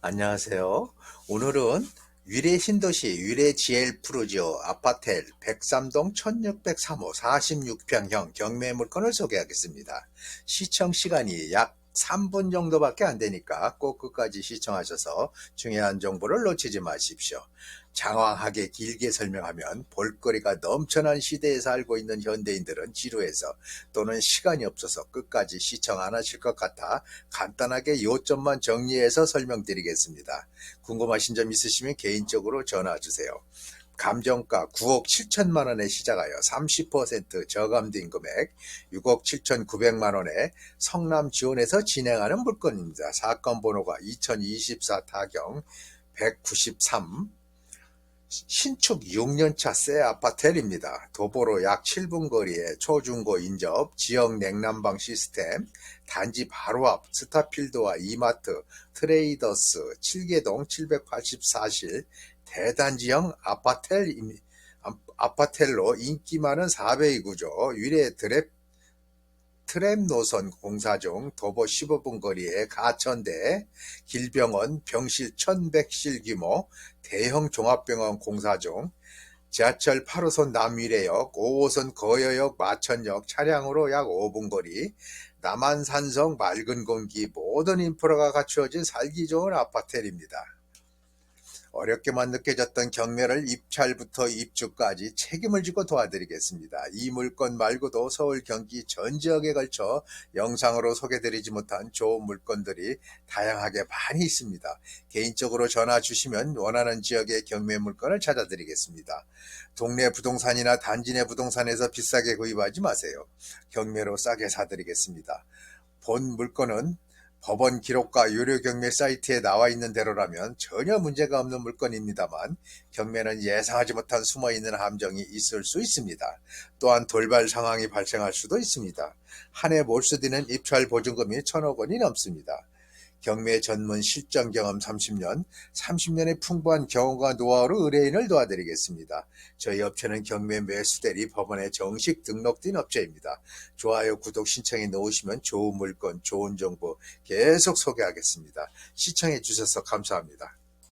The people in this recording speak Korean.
안녕하세요. 오늘은 위례 신도시 위례 GL 프로지오 아파텔 103동 1603호 46평형 경매 물건을 소개하겠습니다. 시청 시간이 약 3분 정도밖에 안 되니까 꼭 끝까지 시청하셔서 중요한 정보를 놓치지 마십시오. 장황하게 길게 설명하면 볼거리가 넘쳐난 시대에 살고 있는 현대인들은 지루해서 또는 시간이 없어서 끝까지 시청 안 하실 것 같아 간단하게 요점만 정리해서 설명드리겠습니다. 궁금하신 점 있으시면 개인적으로 전화 주세요. 감정가 9억 7천만 원에 시작하여 30% 저감된 금액 6억 7천9백만 원에 성남 지원에서 진행하는 물건입니다. 사건 번호가 2024 타경 193 신축 6년차 새 아파텔입니다. 도보로 약 7분 거리에 초중고 인접, 지역 냉난방 시스템, 단지 바로 앞 스타필드와 이마트, 트레이더스, 7개동 784실, 대단지형 아파텔, 아파텔로 인기 많은 4배의 구조, 위례 드랩 트램 노선 공사 중 도보 15분 거리에 가천대, 길병원 병실 1100실 규모 대형 종합병원 공사 중 지하철 8호선 남위례역, 5호선 거여역, 마천역 차량으로 약 5분 거리, 남한산성 맑은 공기 모든 인프라가 갖추어진 살기 좋은 아파텔입니다. 어렵게만 느껴졌던 경매를 입찰부터 입주까지 책임을 지고 도와드리겠습니다. 이 물건 말고도 서울 경기 전 지역에 걸쳐 영상으로 소개드리지 못한 좋은 물건들이 다양하게 많이 있습니다. 개인적으로 전화 주시면 원하는 지역의 경매 물건을 찾아드리겠습니다. 동네 부동산이나 단지 내 부동산에서 비싸게 구입하지 마세요. 경매로 싸게 사드리겠습니다. 본 물건은 법원 기록과 유료 경매 사이트에 나와 있는 대로라면 전혀 문제가 없는 물건입니다만 경매는 예상하지 못한 숨어 있는 함정이 있을 수 있습니다. 또한 돌발 상황이 발생할 수도 있습니다. 한 해 몰수되는 입찰 보증금이 천억 원이 넘습니다. 경매 전문 실전 경험 30년, 30년의 풍부한 경험과 노하우로 의뢰인을 도와드리겠습니다. 저희 업체는 경매 매수 대리 법원에 정식 등록된 업체입니다. 좋아요, 구독 신청해 놓으시면 좋은 물건, 좋은 정보 계속 소개하겠습니다. 시청해 주셔서 감사합니다.